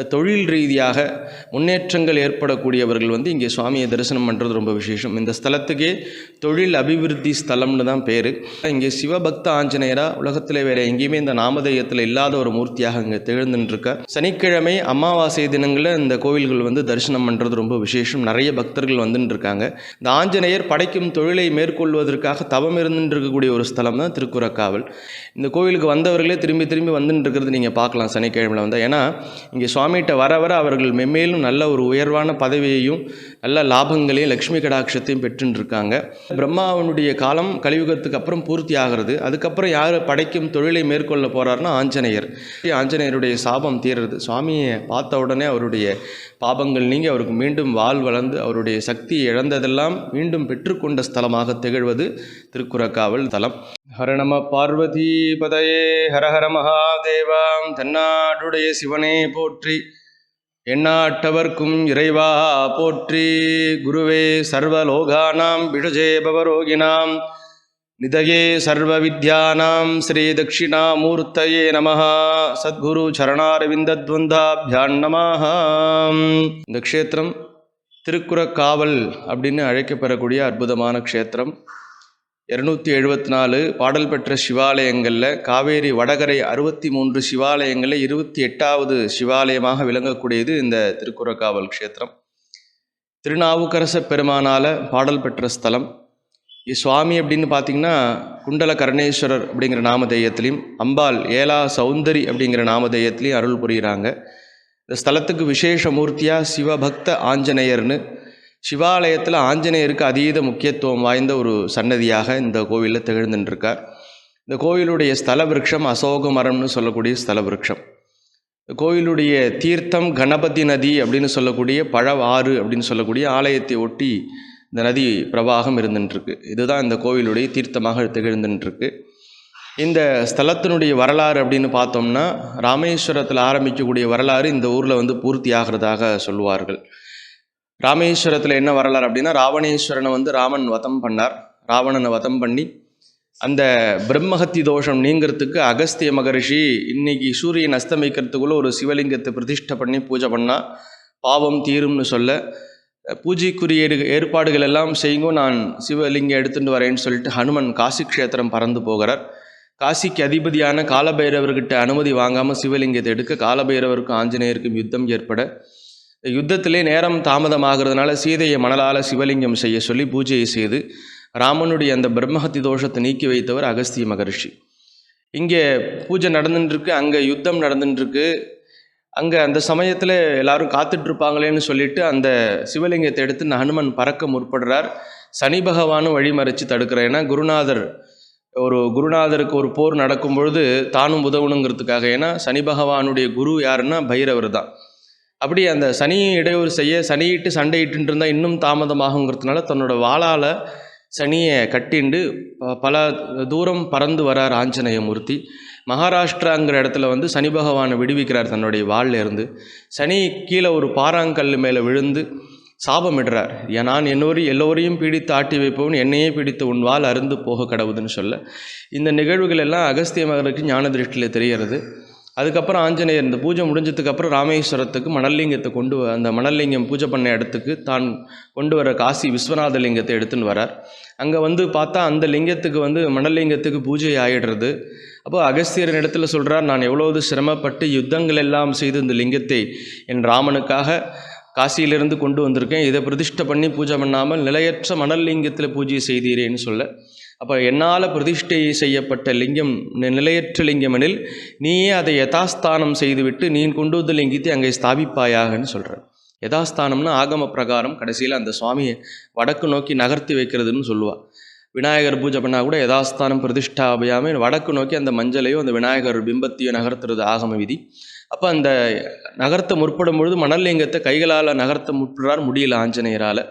இல்லை தொழில் ரீதியாக முன்னேற்றங்கள் ஏற்படக்கூடியவர்கள் வந்து இங்கே சுவாமியை தரிசனம் பண்ணுறது ரொம்ப விசேஷம். இந்த ஸ்தலத்துக்கே தொழில் அபிவிருத்தி ஸ்தலம்னு தான் பேர். இங்கே சிவபக்த ஆஞ்சநேயராக உலகத்தில் வேறு எங்கேயுமே இந்த நாமதேயத்தில் இல்லாத ஒரு மூர்த்தியாக இங்கே திகழ்ந்துட்டுருக்கார் சனிக்கிழமை அமாவாசை தினங்களில் இந்த கோவில்கள் வந்து தரிசனம் பண்ணுறது ரொம்ப விசேஷம். நிறைய பக்தர்கள் வந்துட்டு இருக்காங்க இந்த ஆஞ்சநேயர் படைக்கும் தொழிலை மேற்கொள்வதற்காக தவம் இருந்துட்டு இருக்கக்கூடிய ஒரு ஸ்தலம் தான் திருக்குறக்காவல். இந்த கோவிலுக்கு வந்தவர்களே திரும்பி திரும்பி வந்துட்டு இருக்கிறது நீங்கள் பார்க்கலாம் சனிக்கிழமையில் வந்தால் ஏன்னா இங்கே சுவாமிகிட்ட வர வர அவர்கள் மென்மேலும் நல்ல ஒரு உயர்வான பதவியையும் நல்ல லாபங்களையும் லக்ஷ்மி கடாட்சத்தையும் பெற்றுருக்காங்க பிரம்மாவனுடைய காலம் கலியுகத்துக்கு அப்புறம் பூர்த்தி ஆகிறது. அதுக்கப்புறம் யார் படைக்கும் தொழிலை மேற்கொள்ள போகிறாருன்னா ஆஞ்சநேயர். ஆஞ்சநேயருடைய சாபம் தீர்றது. சுவாமியை பார்த்த உடனே அவருடைய பாபங்கள் நீங்கி அவருக்கு மீண்டும் வாழ் வளர்ந்து அவருடைய சக்தி இழந்ததெல்லாம் மீண்டும் பெற்றுக்கொண்ட ஸ்தலமாக திகழ்வது திருக்குறக்காவல் தலம். ஹர பார்வதி பதயே ஹரஹர மகாதேவாம் தன்னாடுடைய சிவனே போற்றி. எண்ணாட்டவர்க்கும் இறைவா போற்றி. குருவே சர்வலோகானாம் விடுஜே பவரோகிணாம் நிதயே சர்வ வித்யானாம் ஸ்ரீ தட்சிணாமூர்த்தயே நம சத்குரு சரணாரவிந்தத்வந்தாபியான் நமஹ. இந்த க்ஷேத்திரம் திருக்குறக்காவல் அப்படின்னு அழைக்கப்பெறக்கூடிய அற்புதமான க்ஷேத்திரம். இருநூற்றி எழுபத்தி நாலு பாடல் பெற்ற சிவாலயங்களில் காவேரி வடகரை அறுபத்தி மூன்று சிவாலயங்களில் இருபத்தி எட்டாவது சிவாலயமாக விளங்கக்கூடியது இந்த திருக்குறக்காவல் க்ஷேத்திரம். திருநாவுக்கரச பெருமானால் பாடல் பெற்ற ஸ்தலம். சுவாமி அப்படின்னு பார்த்தீங்கன்னா குண்டல கருணேஸ்வரர் அப்படிங்கிற நாமதேயத்திலையும் அம்பாள் ஏலா சௌந்தரி அப்படிங்கிற நாமதேயத்திலையும் அருள் புரிகிறாங்க இந்த ஸ்தலத்துக்கு விசேஷ மூர்த்தியாக சிவபக்த ஆஞ்சநேயர்னு சிவாலயத்தில் ஆஞ்சநேயருக்கு அதீத முக்கியத்துவம் வாய்ந்த ஒரு சன்னதியாக இந்த கோவிலில் திகழ்ந்துட்டுருக்கார் இந்த கோவிலுடைய ஸ்தல விருட்சம் அசோக மரம்னு சொல்லக்கூடிய ஸ்தல விருட்சம் இந்த கோவிலுடைய தீர்த்தம் கணபதி நதி அப்படின்னு சொல்லக்கூடிய பழவாறு ஆறு அப்படின்னு சொல்லக்கூடிய ஆலயத்தை ஒட்டி இந்த நதி பிரவாகம் இருந்துட்டுருக்கு இதுதான் இந்த கோவிலுடைய தீர்த்தமாக திகழ்ந்துட்டுருக்கு இந்த ஸ்தலத்தினுடைய வரலாறு அப்படின்னு பார்த்தோம்னா ராமேஸ்வரத்தில் ஆரம்பிக்கக்கூடிய வரலாறு இந்த ஊரில் வந்து பூர்த்தி ஆகிறதாக சொல்லுவார்கள். ராமேஸ்வரத்தில் என்ன வரலாறு அப்படின்னா ராவணேஸ்வரனை வந்து ராமன் வதம் பண்ணார். ராவணனை வதம் பண்ணி அந்த பிரம்மஹத்தி தோஷம் நீங்கிறதுக்கு அகஸ்திய மகரிஷி இன்னைக்கு சூரியன் அஸ்தமிக்கிறதுக்குள்ளே ஒரு சிவலிங்கத்தை பிரதிஷ்டை பண்ணி பூஜை பண்ணால் பாவம் தீரும்னு சொல்ல பூஜைக்குரிய ஏற்பாடுகள் எல்லாம் செய்யுங்க நான் சிவலிங்கம் எடுத்துகிட்டு வரேன்னு சொல்லிட்டு ஹனுமன் காசி க்ஷேத்திரம் பறந்து போகிறார். காசிக்கு அதிபதியான காலபைரவர்கிட்ட அனுமதி வாங்காமல் சிவலிங்கத்தை எடுக்க காலபைரவருக்கும் ஆஞ்சநேயருக்கும் யுத்தம் ஏற்பட யுத்தத்திலே நேரம் தாமதமாகிறதுனால சீதையை மணலால் சிவலிங்கம் செய்ய சொல்லி பூஜையை செய்து ராமனுடைய அந்த பிரம்மஹத்தி தோஷத்தை நீக்கி வைத்தவர் அகஸ்திய மகரிஷி. இங்கே பூஜை நடந்துட்டுருக்கு அங்கே யுத்தம் நடந்துட்டுருக்கு அங்கே அந்த சமயத்தில் எல்லாரும் காத்துட்ருப்பாங்களேன்னு சொல்லிட்டு அந்த சிவலிங்கத்தை எடுத்து ஹனுமன் பறக்க முற்படுறார். சனி பகவானும் வழிமறைச்சு தடுக்கிறார். ஏன்னா குருநாதர் ஒரு குருநாதருக்கு ஒரு போர் நடக்கும் பொழுது தானும் உதவணுங்கிறதுக்காக. ஏன்னா சனி பகவானுடைய குரு யாருன்னா பைரவர் தான். அப்படி அந்த சனியை இடையூறு செய்ய சனியிட்டு சண்டையிட்டு இருந்தால் இன்னும் தாமதமாகுங்கிறதுனால தன்னோட வாளால் சனியை கட்டிண்டு பல தூரம் பறந்து வரார் ஆஞ்சநேயமூர்த்தி. மகாராஷ்டிராங்கிற இடத்துல வந்து சனி பகவானை விடுவிக்கிறார் தன்னுடைய வாளிலிருந்து. சனி கீழே ஒரு பாறாங்கல் மேலே விழுந்து சாபமிடுறார். நான் என்னோரையும் எல்லோரையும் பிடித்து ஆட்டி வைப்பவன் என்னையே பிடித்து உன் வால் அருந்து போக கடவுதுன்னு சொல்ல. இந்த நிகழ்வுகள் எல்லாம் அகஸ்திய மகனுக்கு ஞான திருஷ்டியில் தெரிகிறது. அதுக்கப்புறம் ஆஞ்சநேயர் இந்த பூஜை முடிஞ்சதுக்கப்புறம் ராமேஸ்வரத்துக்கு மணல்லிங்கத்தை கொண்டு அந்த மணல்லிங்கம் பூஜை பண்ண இடத்துக்கு தான் கொண்டு வர காசி விஸ்வநாத லிங்கத்தை எடுத்துன்னு வரார். அங்கே வந்து பார்த்தா அந்த லிங்கத்துக்கு வந்து மணல்லிங்கத்துக்கு பூஜை ஆகிடுறது அப்போ அகஸ்தியரின் இடத்துல சொல்கிறார் நான் எவ்வளவு சிரமப்பட்டு யுத்தங்கள் எல்லாம் செய்து இந்த லிங்கத்தை என் ராமனுக்காக காசியிலிருந்து கொண்டு வந்திருக்கேன். இதை பிரதிஷ்டை பண்ணி பூஜை பண்ணாமல் நிலையற்ற மணல் லிங்கத்தில் பூஜை செய்தீரேன்னு சொல்ல அப்போ என்னால் பிரதிஷ்டை செய்யப்பட்ட லிங்கம் நிலையற்ற லிங்கம் எனில் நீயே அதை யதாஸ்தானம் செய்துவிட்டு நீ கொண்டு வந்த லிங்கத்தை அங்கே ஸ்தாபிப்பாயாகன்னு சொல்கிறார் யதாஸ்தானம்னா ஆகம பிரகாரம் கடைசியில் அந்த சுவாமியை வடக்கு நோக்கி நகர்த்தி வைக்கிறதுன்னு சொல்லுவாள் விநாயகர் பூஜை பண்ணால் கூட யதாஸ்தானம் பிரதிஷ்டாபயாமல் வடக்கு நோக்கி அந்த மஞ்சளையோ அந்த விநாயகர் பிம்பத்தையோ நகர்த்துறது ஆகம விதி. அப்போ அந்த நகர்த்த முற்படும் பொழுது மணல்லிங்கத்தை கைகளால் நகர்த்த முற்படுறார் முடியல ஆஞ்சநேயரால்.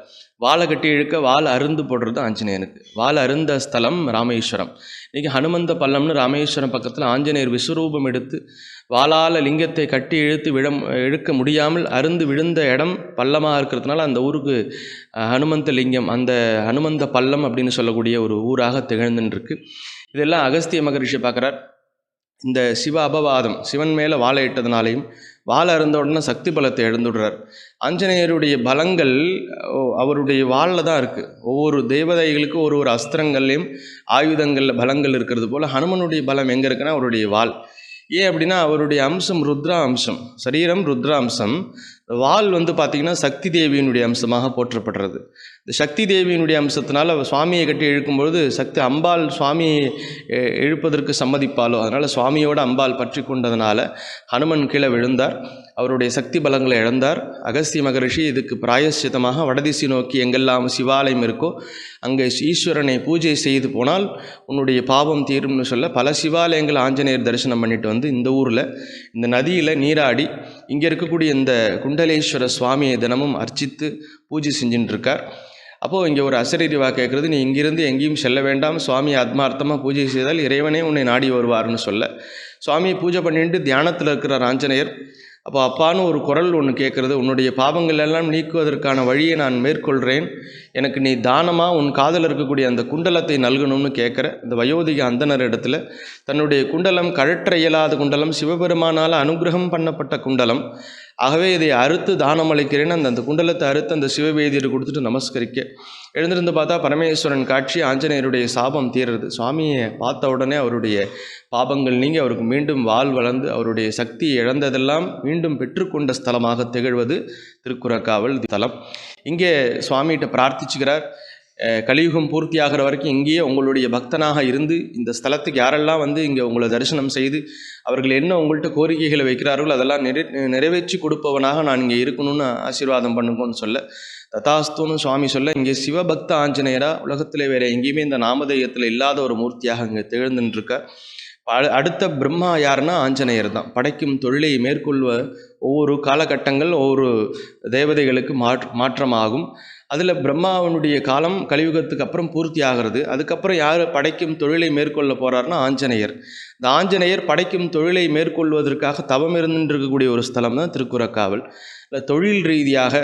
வாழை கட்டி இழுக்க வாழை அருந்து போடுறது ஆஞ்சநேயனுக்கு. வாழை அருந்த ஸ்தலம் ராமேஸ்வரம். இன்றைக்கி ஹனுமந்த பள்ளம்னு ராமேஸ்வரம் பக்கத்தில் ஆஞ்சநேயர் விஸ்வரூபம் எடுத்து வாளால் லிங்கத்தை கட்டி இழுத்து விழம் இழுக்க முடியாமல் அருந்து விழுந்த இடம் பள்ளமாக இருக்கிறதுனால அந்த ஊருக்கு ஹனுமந்த லிங்கம் அந்த ஹனுமந்த பள்ளம் அப்படின்னு சொல்லக்கூடிய ஒரு ஊராக திகழ்ந்துருக்கு இதெல்லாம் அகஸ்திய மகரிஷி பார்க்குறார். இந்த சிவ அபவாதம் சிவன் மேலே வாழை இட்டதுனாலையும் வாழை இருந்த உடனே சக்தி பலத்தை இழந்துடுறார் ஆஞ்சநேயருடைய பலங்கள் அவருடைய வாளில் தான் இருக்குது ஒவ்வொரு தேவதைகளுக்கும் ஒரு ஒரு அஸ்திரங்கள்லையும் ஆயுதங்களில் பலங்கள் இருக்கிறது போல் ஹனுமனுடைய பலம் எங்கே இருக்குன்னா அவருடைய வாள். ஏன் அப்படின்னா அவருடைய அம்சம் ருத்ரா அம்சம் சரீரம் ருத்ரா அம்சம் வாள் வந்து பார்த்திங்கன்னா சக்தி தேவியினுடைய அம்சமாக போற்றப்படுறது. இந்த சக்தி தேவியினுடைய அம்சத்தினால சுவாமியை கட்டி இழுக்கும்பொழுது சக்தி அம்பாள் சுவாமியை இழுப்பதற்கு சம்மதிப்பாளோ? அதனால் சுவாமியோட அம்பாள் பற்றி கொண்டதுனால ஹனுமன் கீழே விழுந்தார். அவருடைய சக்தி பலங்களை இழந்தார். அகஸ்திய மகரிஷி இதுக்கு பிராயசித்தமாக வடதிசை நோக்கி எங்கெல்லாம் சிவாலயம் இருக்கோ அங்கே ஈஸ்வரனை பூஜை செய்து போனால் உன்னுடைய பாவம் தீரும்னு சொல்ல பல சிவாலயங்கள் ஆஞ்சநேயர் தரிசனம் பண்ணிட்டு வந்து இந்த ஊரில் இந்த நதியில் நீராடி இங்கே இருக்கக்கூடிய இந்த குண்டலேஸ்வர சுவாமியை தினமும் அர்ச்சித்து பூஜை செஞ்சுட்டு இருக்கார் அப்போது இங்கே ஒரு அசரீரிவா கேட்குறது நீ இங்கிருந்து எங்கேயும் செல்ல வேண்டாம் சுவாமி ஆத்மார்த்தமாக பூஜை செய்தால் இறைவனே உன்னை நாடி வருவார்னு சொல்ல. சுவாமியை பூஜை பண்ணிட்டு தியானத்தில் இருக்கிற ஆஞ்சநேயர். அப்போ அப்பான்னு ஒரு குரல் ஒன்று கேட்குறது உன்னுடைய பாவங்கள் எல்லாம் நீக்குவதற்கான வழியை நான் மேற்கொள்கிறேன் எனக்கு நீ தானமாக உன் காதில் இருக்கக்கூடிய அந்த குண்டலத்தை நல்கணும்னு கேட்குற? இந்த வயோதிக அந்தனர் இடத்துல தன்னுடைய குண்டலம் கழற்ற இயலாத குண்டலம் சிவபெருமானால் அனுகிரகம் பண்ணப்பட்ட குண்டலம். ஆகவே இதை அறுத்து தானம் அளிக்கிறேன்னு அந்த அந்த குண்டலத்தை அறுத்து அந்த சிவவேதியர் கொடுத்துட்டு நமஸ்கரிக்க. எழுந்திருந்து பார்த்தா பரமேஸ்வரன் காட்சி ஆஞ்சநேயருடைய சாபம் தீர்றது. சுவாமியை பார்த்த உடனே அவருடைய பாபங்கள் நீங்கி அவருக்கு மீண்டும் வாள் வளர்ந்து அவருடைய சக்தி இழந்ததெல்லாம் மீண்டும் பெற்றுக்கொண்ட ஸ்தலமாக திகழ்வது திருக்குறக்காவல் தலம். இங்கே சுவாமிகிட்ட பிரார்த்திச்சுக்கிறார். கலியுகம் பூர்த்தியாகிற வரைக்கும் இங்கேயே உங்களுடைய பக்தனாக இருந்து இந்த ஸ்தலத்துக்கு யாரெல்லாம் வந்து இங்கே உங்களை தரிசனம் செய்து அவர்கள் என்ன உங்கள்கிட்ட கோரிக்கைகளை வைக்கிறார்களோ அதெல்லாம் நிறை நிறைவேற்றி கொடுப்பவனாக நான் இங்கே இருக்கணும்னு ஆசீர்வாதம் பண்ணுங்கன்னு சொல்ல ததாஸ்துன்னு சுவாமி சொல்ல இங்கே சிவபக்த ஆஞ்சநேயராக உலகத்தில் வேற எங்கேயுமே இந்த நாமதேயத்தில் இல்லாத ஒரு மூர்த்தியாக இங்கே திகழ்ந்துட்டுருக்க அடுத்த பிரம்மா யாருன்னா ஆஞ்சநேயர் தான். படைக்கும் தொழிலை மேற்கொள்வ ஒவ்வொரு காலகட்டங்கள் ஒவ்வொரு தேவதைகளுக்கு மாற் மாற்றமாகும். அதில் பிரம்மாவனுடைய காலம் கலியுகத்துக்கு அப்புறம் பூர்த்தி ஆகிறது அதுக்கப்புறம் யார் படைக்கும் தொழிலை மேற்கொள்ள போகிறாருன்னா ஆஞ்சநேயர். இந்த ஆஞ்சநேயர் படைக்கும் தொழிலை மேற்கொள்வதற்காக தவம் இருந்துருக்கக்கூடிய ஒரு ஸ்தலம் தான் திருக்குறக்காவல். இல்லை தொழில் ரீதியாக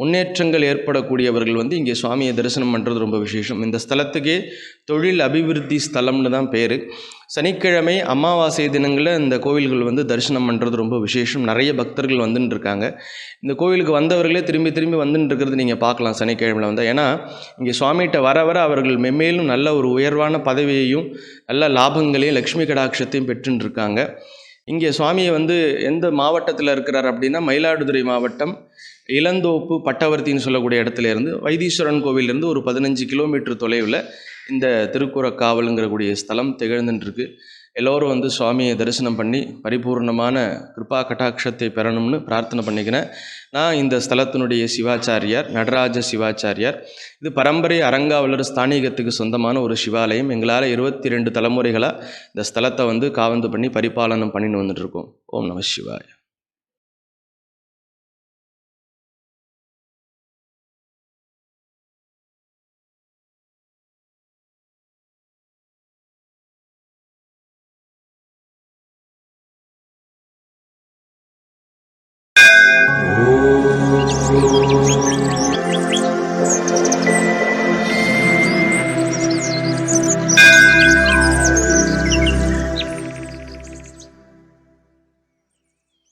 முன்னேற்றங்கள் ஏற்படக்கூடியவர்கள் வந்து இங்கே சுவாமியை தரிசனம் பண்ணுறது ரொம்ப விசேஷம். இந்த ஸ்தலத்துக்கே தொழில் அபிவிருத்தி ஸ்தலம்னு தான் பேர். சனிக்கிழமை அமாவாசை தினங்களில் இந்த கோவில்கள் வந்து தரிசனம் பண்ணுறது ரொம்ப விசேஷம். நிறைய பக்தர்கள் வந்துன்னு இருக்காங்க இந்த கோவிலுக்கு வந்தவர்களே திரும்பி திரும்பி வந்துன்னு இருக்கிறது நீங்கள் பார்க்கலாம் சனிக்கிழமையில் வந்தால் ஏன்னா இங்கே சுவாமிகிட்ட வர வர அவர்கள் மெம்மேலும் நல்ல ஒரு உயர்வான பதவியையும் நல்ல லாபங்களையும் லக்ஷ்மி கடாட்சத்தையும் பெற்றுருக்காங்க இங்கே சுவாமியை வந்து எந்த மாவட்டத்தில் இருக்கிறார் அப்படின்னா மயிலாடுதுறை மாவட்டம் இளந்தோப்பு பட்டவர்த்தின்னு சொல்லக்கூடிய இடத்துல இருந்து வைத்தீஸ்வரன் கோவிலிருந்து ஒரு பதினஞ்சு கிலோமீட்டர் தொலைவில் இந்த திருக்குறக்காவலுங்கிறக்கூடிய ஸ்தலம் திகழ்ந்துட்டுருக்கு எல்லோரும் வந்து சுவாமியை தரிசனம் பண்ணி பரிபூர்ணமான கிருபா கட்டாட்சத்தை பெறணும்னு பிரார்த்தனை பண்ணிக்கிறேன். நான் இந்த ஸ்தலத்தினுடைய சிவாச்சாரியார் நடராஜ சிவாச்சாரியார். இது பரம்பரை அரங்காவலர் ஸ்தானிகத்துக்கு சொந்தமான ஒரு சிவாலயம். எங்களால் இருபத்தி ரெண்டு தலைமுறைகளாக இந்த ஸ்தலத்தை வந்து காவந்து பண்ணி பரிபாலனம் பண்ணின்னு வந்துட்டுருக்கோம் ஓம் நம சிவாய. Thank you.